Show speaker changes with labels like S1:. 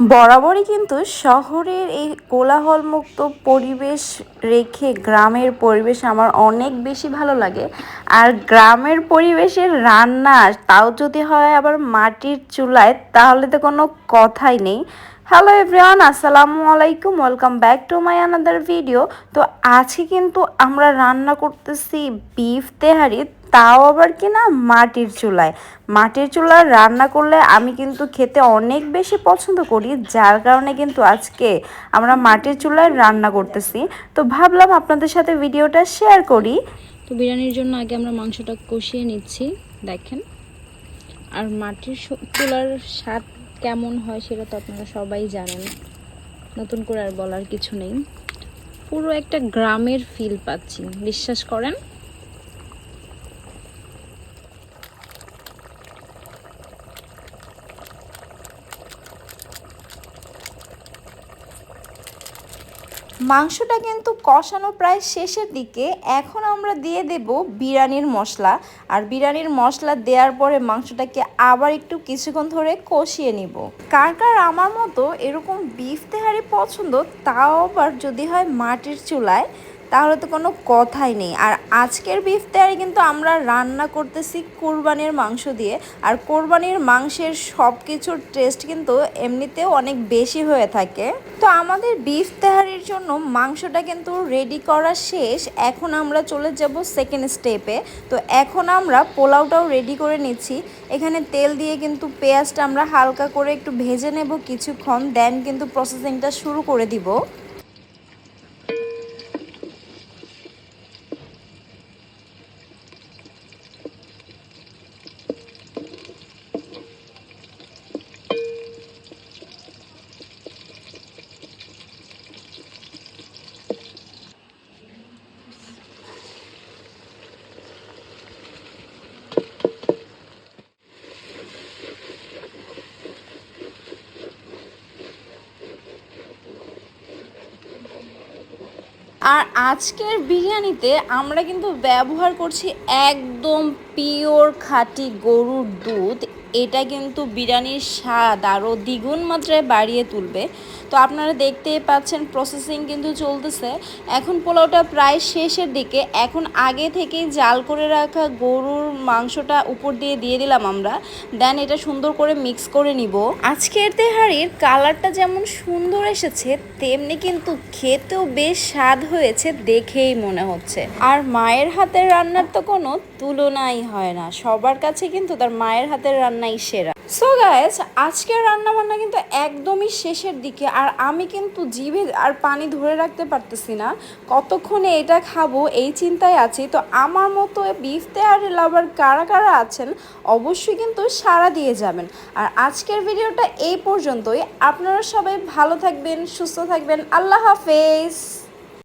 S1: বরাবরই কিন্তু শহরের এই কোলাহলমুক্ত পরিবেশ রেখে গ্রামের পরিবেশ আমার অনেক বেশি ভালো লাগে। আর গ্রামের পরিবেশের রান্না, তাও যদি হয় আবার মাটির চুলায়, তাহলে তো কোনো কথাই নেই। হ্যালো এভরিওয়ান আসসালামু আলাইকুম welcome back to my another video তো আজকে কিন্তু আমরা রান্না করতেছি বিফ তেহারি। তাও আবার কি না মাটির চুলায়। মাটির চুলায় রান্না করলে আমি কিন্তু খেতে অনেক বেশি পছন্দ করি, যার কারণে কিন্তু আজকে আমরা মাটির চুলায় রান্না করতেছি। তো ভাবলাম আপনাদের সাথে ভিডিওটা শেয়ার করি।
S2: তো বিরিয়ানির জন্য আগে আমরা মাংসটা কষিয়ে নিচ্ছি, দেখেন। আর মাটির চুলার স্বাদ কেমন হয় সেটা তো আপনারা সবাই জানেন। নতুন করে আর বলার কিছু নেই। পুরো একটা গ্রামের ফিল পাচ্ছি, বিশ্বাস করেন?
S1: মাংসটা কিন্তু কষানো প্রায় শেষের দিকে। এখন আমরা দিয়ে দেব বিরিয়ানির মশলা। আর বিরিয়ানির মশলা দেওয়ার পরে মাংসটাকে আবার একটু কিছুক্ষণ ধরে কষিয়ে নিব। কার কার আমার মতো এরকম বিফ তেহারি পছন্দ, তাও আবার যদি হয় মাটির চুলায় তাহলে তো কোনো কথাই নেই। আর আজকের বিফ তেহারি কিন্তু আমরা রান্না করতেছি কোরবানির মাংস দিয়ে। আর কোরবানির মাংসের সব কিছুর টেস্ট কিন্তু এমনিতেও অনেক বেশি হয়ে থাকে। তো আমাদের বিফ তেহারির জন্য মাংসটা কিন্তু রেডি করা শেষ। এখন আমরা চলে যাব সেকেন্ড স্টেপে তো এখন আমরা পোলাওটাও রেডি করে নিচ্ছি। এখানে তেল দিয়ে কিন্তু পেঁয়াজটা আমরা হালকা করে একটু ভেজে নেব কিছুক্ষণ। দেন কিন্তু প্রসেসিংটা শুরু করে দিব। আর আজকের বিরিয়ানিতে আমরা কিন্তু ব্যবহার করছি একদম পিওর খাঁটি গরুর দুধ এটা কিন্তু বিরিয়ানির স্বাদ আরও দ্বিগুণ মাত্রায় বাড়িয়ে তুলবে। তো আপনারা দেখতেই পাচ্ছেন প্রসেসিং কিন্তু চলতেছে। এখন পোলাওটা প্রায় শেষের দিকে। এখন আগে থেকেই জাল করে রাখা গরুর মাংসটা উপর দিয়ে দিয়ে দিলাম আমরা। দেন এটা সুন্দর করে মিক্স করে নিব। আজকের তেহারির কালারটা যেমন সুন্দর এসেছে, তেমনি কিন্তু খেতেও বেশ স্বাদ হয়েছে দেখেই মনে হচ্ছে। আর মায়ের হাতের রান্নার তো কোনো তুলনাই হয় না। সবার কাছে কিন্তু তার মায়ের হাতের রান্নাই সেরা। সো গাইস আজকের রান্না বান্না কিন্তু একদমই শেষের দিকে, আর আমি কিন্তু জিভে আর পানি ধরে রাখতে পারতেছি না। কতক্ষণে এটা খাব এই চিন্তায় আছি। তো আমার মতো বিফ তেহারি লাভার কারা কারা আছেন, অবশ্যই কিন্তু সাড়া দিয়ে যাবেন। আর আজকের ভিডিওটা এই পর্যন্তই। আপনারা সবাই ভালো থাকবেন, সুস্থ থাকবেন। আল্লাহ হাফেজ।